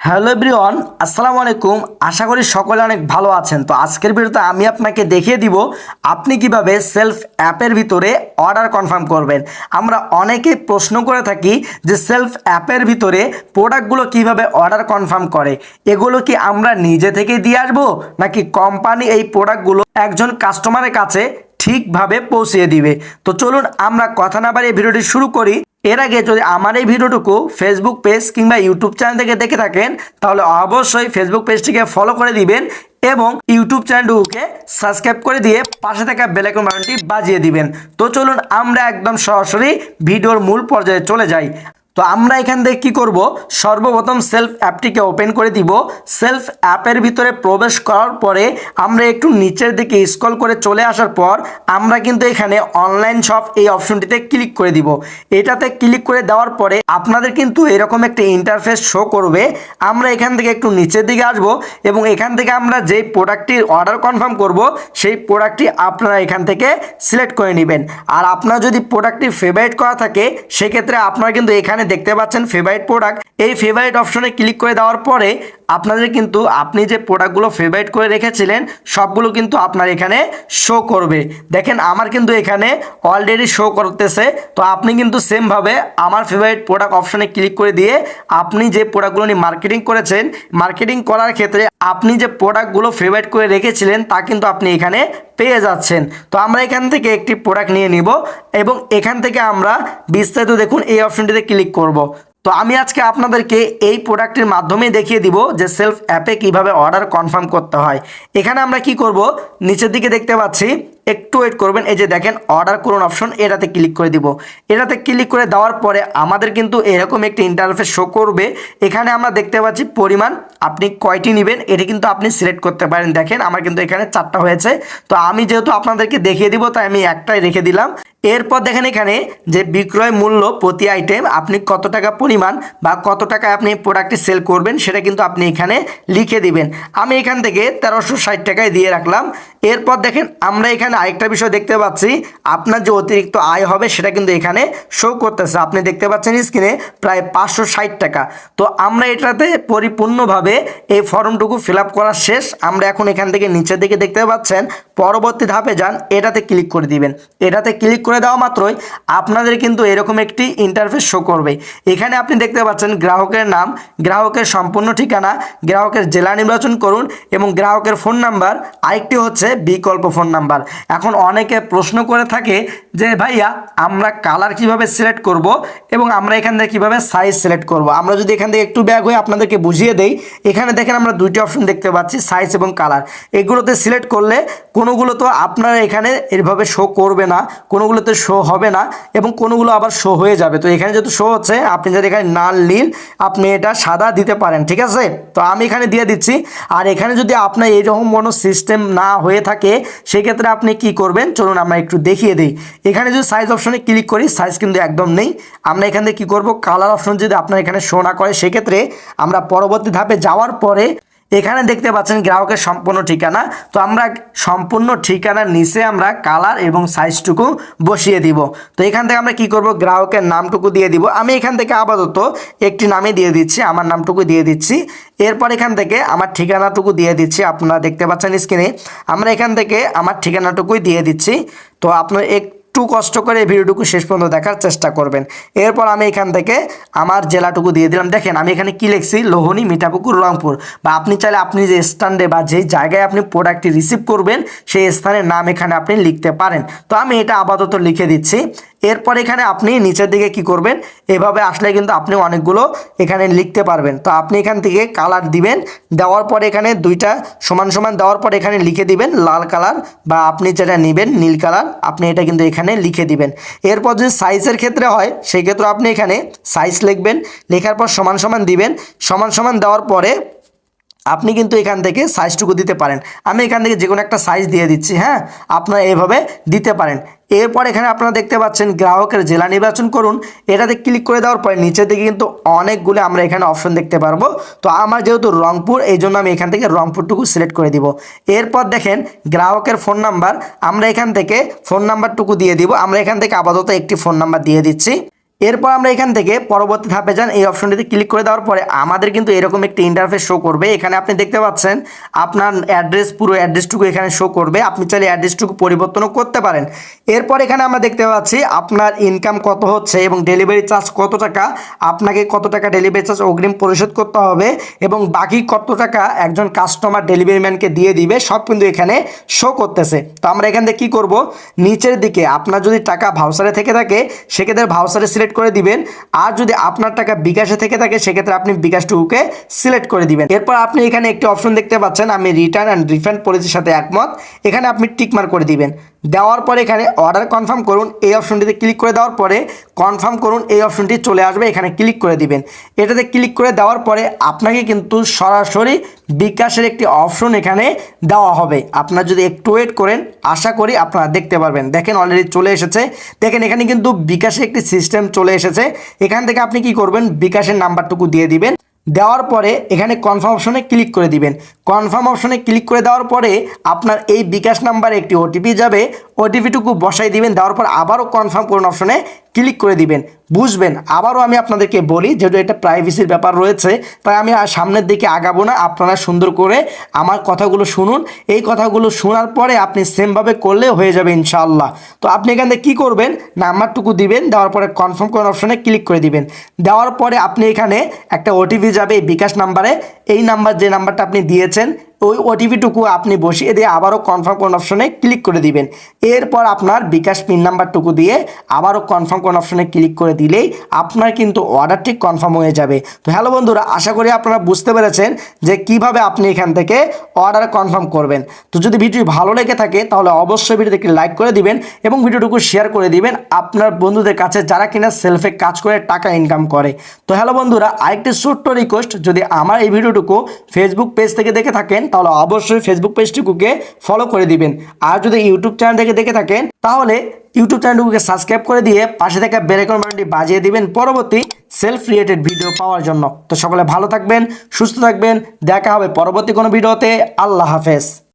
Hello everyone, আসসালামু আলাইকুম। আশা করি সকলে অনেক ভালো আছেন। তো আজকের ভিডিওতে আমি আপনাকে দেখিয়ে দিব আপনি কীভাবে সেলফ অ্যাপের ভিতরে অর্ডার কনফার্ম করবেন। আমরা অনেকেই প্রশ্ন করে থাকি যে সেলফ অ্যাপের ভিতরে প্রোডাক্টগুলো কীভাবে অর্ডার কনফার্ম করে। এগুলো কি আমরা নিজে থেকে দিয়ে আসব, নাকি কোম্পানি এই প্রোডাক্টগুলো একজন কাস্টমারের কাছে ঠিকভাবে পৌঁছিয়ে দিবে? তো চলুন আমরা কথা না বাড়িয়ে ভিডিওটি শুরু করি। এর আগে যদি আমার এই ভিডিওটুকু ফেসবুক পেজ কিংবা ইউটিউব চ্যানেল থেকে দেখে থাকেন, তাহলে অবশ্যই ফেসবুক পেজটিকে ফলো করে দিবেন এবং ইউটিউব চ্যানেলটুকুকে সাবস্ক্রাইব করে দিয়ে পাশে থাকা বেলাইকন বাটনটি বাজিয়ে দিবেন। তো চলুন আমরা একদম সরাসরি ভিডিওর মূল পর্যায়ে চলে যাই। তো আমরা এখান থেকে কি করব? সর্বপ্রথম সেলফ অ্যাপটিকে ওপেন করে দিব। সেলফ অ্যাপের ভিতরে প্রবেশ করার পরে আমরা একটু নিচের দিকে স্ক্রল করে চলে আসার পর আমরা কিন্তু এখানে অনলাইন শপ এই অপশনটিতে ক্লিক করে দিব। এটাতে ক্লিক করে দেওয়ার পরে আপনাদের কিন্তু এরকম একটি ইন্টারফেস শো করবে। আমরা এখান থেকে একটু নিচের দিকে আসব এবং এখান থেকে আমরা যেই প্রোডাক্টটির অর্ডার কনফার্ম করব, সেই প্রোডাক্টটি আপনারা এখান থেকে সিলেক্ট করে নেবেন। আর আপনার যদি প্রোডাক্টটি ফেভারিট করা থাকে, সেক্ষেত্রে আপনারা কিন্তু এখানে দেখতে পাচ্ছেন ফেভারিট প্রোডাক্ট এই ফেভারিট অপশনে ক্লিক করে দেওয়ার পরে আপনাদের কিন্তু আপনি যে প্রোডাক্টগুলো ফেভারিট করে রেখেছিলেন, সবগুলো কিন্তু আপনার এখানে শো করবে। দেখেন, আমার কিন্তু এখানে অলরেডি শো করতেছে। তো আপনি কিন্তু সেমভাবে আমার ফেভারিট প্রোডাক্ট অপশনে ক্লিক করে দিয়ে আপনি যে প্রোডাক্টগুলো নিয়ে মার্কেটিং করেছেন মার্কেটিং করার ক্ষেত্রে আপনি যে প্রোডাক্টগুলো ফেভারিট করে রেখেছিলেন, তা কিন্তু আপনি এখানে পেয়ে যাচ্ছেন। তো আমরা এখান থেকে একটি প্রোডাক্ট নিয়ে নিব এবং এখান থেকে আমরা বিস্তারিত দেখুন এই অপশনটিতে ক্লিক করব। তো আমি আজকে আপনাদেরকে এই প্রোডাক্টের মাধ্যমে দেখিয়ে দিব যে সেলফ অ্যাপে কীভাবে অর্ডার কনফার্ম করতে হয়। এখানে আমরা কি করব? নিচের দিকে দেখতে পাচ্ছি একটু ওয়েট করবেন। এই যে দেখেন অর্ডার করুন অপশন এটাতে ক্লিক করে দিব। এটাতে ক্লিক করে দেওয়ার পরে আমাদের কিন্তু এরকম একটি ইন্টারফেস শো করবে। এখানে আমরা দেখতে পাচ্ছি পরিমাণ, আপনি কয়টি নেবেন, এটি কিন্তু আপনি সিলেক্ট করতে পারেন। দেখেন, আমার কিন্তু এখানে চারটা হয়েছে। তো আমি যেহেতু আপনাদেরকে দেখিয়ে দিব, তাই আমি একটাই রেখে দিলাম। এরপর দেখেন এখানে যে বিক্রয় মূল্য প্রতি আইটেম আপনি কত টাকা পরিমাণ বা কত টাকায় আপনি প্রোডাক্টটি সেল করবেন, সেটা কিন্তু আপনি এখানে লিখে দিবেন। আমি এখান থেকে তেরোশো ষাট টাকায় দিয়ে রাখলাম। এরপর দেখেন, আমরা এখানে আরেকটা বিষয় দেখতে পাচ্ছি, আপনার যে অতিরিক্ত আয় হবে সেটা কিন্তু এখানে শো করতেছে। আপনি দেখতে পাচ্ছেন স্ক্রিনে প্রায় পাঁচশো ষাট টাকা। তো আমরা এটাতে পরিপূর্ণভাবে এই ফর্মটুকু ফিল করা শেষ। আমরা এখন এখান থেকে নিচের দিকে দেখতে পাচ্ছেন পরবর্তী ধাপে যান, এটাতে ক্লিক করে দিবেন। এটাতে ক্লিক করে দেওয়া মাত্রই আপনাদের কিন্তু এরকম একটি ইন্টারফেস শো করবে। এখানে আপনি দেখতে পাচ্ছেন গ্রাহকের নাম, গ্রাহকের সম্পূর্ণ ঠিকানা, গ্রাহকের জেলা নির্বাচন করুন এবং গ্রাহকের ফোন নাম্বার আরেকটি হচ্ছে বিকল্প ফোন নাম্বার এখন অনেকে প্রশ্ন করে থাকে যে, ভাইয়া, আমরা কালার কীভাবে সিলেক্ট করব এবং আমরা এখান থেকে কীভাবে সাইজ সিলেক্ট করব? আমরা যদি এখান থেকে একটু ব্যাগ হয়ে আপনাদেরকে বুঝিয়ে দেই, এখানে দেখেন আমরা দুইটি অপশন দেখতে পাচ্ছি সাইজ এবং কালার এগুলোতে সিলেক্ট করলে কোনোগুলো তো আপনারা এখানে এভাবে শো করবে না কোনোগুলোতে শো হবে না এবং কোনোগুলো আবার শো হয়ে যাবে। তো এখানে যেহেতু শো হচ্ছে, আপনি যদি এখানে নাল, নীল, আপনি এটা সাদা দিতে পারেন, ঠিক আছে? তো আমি এখানে দিয়ে দিচ্ছি। আর এখানে যদি আপনার এইরকম কোনো সিস্টেম না হয়ে থাকে, সেক্ষেত্রে আপনি কি করবেন? চলুন আমরা একটু দেখিয়ে দিই। এখানে যদি সাইজ অপশনে ক্লিক করি সাইজ কিন্তু একদম নেই। আমরা এখান থেকে কী করব? কালার অপশন যদি আপনার এখানে শো না করে, সেক্ষেত্রে আমরা পরবর্তী ধাপে যাওয়ার পরে এখানে দেখতে পাচ্ছেন গ্রাহকের সম্পূর্ণ ঠিকানা। তো আমরা সম্পূর্ণ ঠিকানার নিচে আমরা কালার এবং সাইজটুকু বসিয়ে দিব। তো এখান থেকে আমরা কি করব? গ্রাহকের নামটুকু দিয়ে দিব। আমি এখান থেকে আপাতত একটি নামে দিয়ে দিচ্ছি, আমার নামটুকু দিয়ে দিচ্ছি। এরপর এখান থেকে আমার ঠিকানাটুকু দিয়ে দিচ্ছি, আপনারা দেখতে পাচ্ছেন স্ক্রিনে আমরা এখান থেকে আমার ঠিকানাটুকুই দিয়ে দিচ্ছি। তো আপনার এক একটু কষ্ট করে এই ভিডিওটুকু শেষ পর্যন্ত দেখার চেষ্টা করবেন। এরপর আমি এখান থেকে আমার জেলাটুকু দিয়ে দিলাম। দেখেন, আমি এখানে কী লিখছি? লোহনী, মিঠাপুকুর, রংপুর। বা আপনি চাইলে আপনি যে স্ট্যান্ডে বা যেই জায়গায় আপনি প্রোডাক্টটি রিসিভ করবেন, সেই স্থানের নাম এখানে আপনি লিখতে পারেন। তো আমি এটা আপাতত লিখে দিচ্ছি। এরপর এখানে আপনি নিচের দিকে কি করবেন? এভাবে আসলে কিন্তু আপনি অনেকগুলো এখানে লিখতে পারবেন। তো আপনি এখান থেকে কালার দিবেন, দেওয়ার পর এখানে দুইটা সমান সমান দেওয়ার পর এখানে লিখে দিবেন লাল কালার বা আপনি যেটা নেবেন নীল কালার আপনি এটা কিন্তু এখানে লিখে দিবেন। এরপর যদি সাইজের ক্ষেত্রে হয় সেই ক্ষেত্রে আপনি এখানে সাইজ লিখবেন, লেখার পর সমান সমান দিবেন। সমান সমান দেওয়ার পরে আপনি কিন্তু এখান থেকে সাইজটুকু দিতে পারেন। আমি এখান থেকে যে কোনো একটা সাইজ দিয়ে দিচ্ছি হ্যাঁ? আপনারা এভাবে দিতে পারেন। এরপর এখানে আপনারা দেখতে পাচ্ছেন গ্রাহকের জেলা নির্বাচন করুন। এটাতে ক্লিক করে দেওয়ার পরে নিচের দিকে কিন্তু অনেকগুলো আমরা এখানে অপশন দেখতে পারব। তো আমার যেহেতু রংপুর, এই জন্য আমি এখান থেকে রংপুরটুকু সিলেক্ট করে দিব। এরপর দেখেন গ্রাহকের ফোন নাম্বার আমরা এখান থেকে ফোন নাম্বারটুকু দিয়ে দিব। আমরা এখান থেকে আপাতত একটি ফোন নাম্বার দিয়ে দিচ্ছি। এরপর আমরা এখান থেকে পরবর্তী ধাপে যান, এই অপশনটিতে ক্লিক করে দেওয়ার পরে আমাদের কিন্তু এরকম একটি ইন্টারফেস শো করবে। এখানে আপনি দেখতে পাচ্ছেন, আপনার অ্যাড্রেস পুরো অ্যাড্রেসটুকু এখানে শো করবে। আপনি চাইলে অ্যাড্রেসটুকু পরিবর্তনও করতে পারেন। এরপর এখানে আমরা দেখতে পাচ্ছি, আপনার ইনকাম কত হচ্ছে এবং ডেলিভারি চার্জ কত টাকা, আপনাকে কত টাকা ডেলিভারি চার্জ অগ্রিম পরিশোধ করতে হবে এবং বাকি কত টাকা একজন কাস্টমার ডেলিভারি ম্যানকে দিয়ে দিবে, সব কিন্তু এখানে শো করতেছে। তো আমরা এখান থেকে কী করব? নিচের দিকে আপনার যদি টাকা ভাউসারে থেকে থাকে, সেক্ষেত্রে ভাউচারে সিলেক্ট করে দিবেন। আর যদি আপনার টাকা বিকাশে থেকে থাকে, সেক্ষেত্রে আপনি বিকাশ বিকাশটুকুকে সিলেক্ট করে দিবেন। এরপর আপনি এখানে একটি অপশন দেখতে পাচ্ছেন, আমি রিটার্ন অ্যান্ড রিফান্ড পলিসির সাথে একমত। এখানে আপনি টিকমার করে দিবেন। দেওয়ার পরে এখানে অর্ডার কনফার্ম করুন, এই অপশনটিতে ক্লিক করে দেওয়ার পরে কনফার্ম করুন, এই অপশনটি চলে আসবে, এখানে ক্লিক করে দিবেন। এটাতে ক্লিক করে দেওয়ার পরে আপনাকে কিন্তু সরাসরি বিকাশের একটি অপশন এখানে দেওয়া হবে। আপনারা যদি একটু ওয়েট করেন, আশা করি আপনারা দেখতে পারবেন। দেখেন অলরেডি চলে এসেছে। দেখেন এখানে কিন্তু বিকাশের একটি সিস্টেম চলে এসেছে। এখান থেকে আপনি কি করবেন? বিকাশের নাম্বারটুকু দিয়ে দিবেন। দেওয়ার পরে এখানে কনফার্ম অপশনে ক্লিক করে দিবেন। কনফার্ম অপশনে ক্লিক করে দেওয়ার পরে আপনার এই বিকাশ নাম্বারে একটি ওটিপি যাবে। ওটিপিটুকু বসাই দিবেন, দেওয়ার পর আবারও কনফার্ম করুন অপশনে ক্লিক করে দিবেন। বুঝবেন, আবারও আমি আপনাদেরকে বলি, যেহেতু এটা প্রাইভেসির ব্যাপার রয়েছে, তাই আমি আর সামনের দিকে আগাবো না। আপনারা সুন্দর করে আমার কথাগুলো শুনুন। এই কথাগুলো শোনার পরে আপনি সেমভাবে করলে হয়ে যাবে ইনশাআল্লাহ। তো আপনি এখান থেকে কী করবেন? নাম্বারটুকু দিবেন, দেওয়ার পরে কনফার্ম করার অপশনে ক্লিক করে দিবেন। দেওয়ার পরে আপনি এখানে একটা ওটিপি যাবে বিকাশ নাম্বারে। এই নাম্বার যে নাম্বারটা আপনি দিয়েছেন ওই ওটিপিটুকু আপনি বসিয়ে দিয়ে আবারও কনফার্ম কোন অপশনে ক্লিক করে দিবেন। এরপর আপনার বিকাশ পিন নাম্বারটুকু দিয়ে আবারও কনফার্ম কোন অপশনে ক্লিক করে দিলেই আপনার কিন্তু অর্ডারটি কনফার্ম হয়ে যাবে। তো হ্যালো বন্ধুরা, আশা করি আপনারা বুঝতে পেরেছেন যে কীভাবে আপনি এখান থেকে অর্ডার কনফার্ম করবেন। তো যদি ভিডিও ভালো লেগে থাকে তাহলে অবশ্যই ভিডিওতে একটি লাইক করে দিবেন এবং ভিডিওটুকু শেয়ার করে দিবেন আপনার বন্ধুদের কাছে যারা কিনা সেলফে কাজ করে টাকা ইনকাম করে। তো হ্যালো বন্ধুরা, আরেকটি ছোট্ট রিকোয়েস্ট যদি আমার এই ভিডিওটুকু ফেসবুক পেজ থেকে দেখে থাকেন তাহলে অবশ্যই ফেসবুক পেজটুকুকে ফলো করে দিবেন। আর যদি ইউটিউব চ্যানেল থেকে দেখে থাকেন, তাহলে ইউটিউব চ্যানেলটুকুকে সাবস্ক্রাইব করে দিয়ে পাশে থাকা বেলাইকন বাটনটি বাজিয়ে দিবেন পরবর্তী সেলফ রিলেটেড ভিডিও পাওয়ার জন্য। তো সকলে ভালো থাকবেন, সুস্থ থাকবেন, দেখা হবে পরবর্তী কোনো ভিডিওতে আল্লাহ হাফেজ।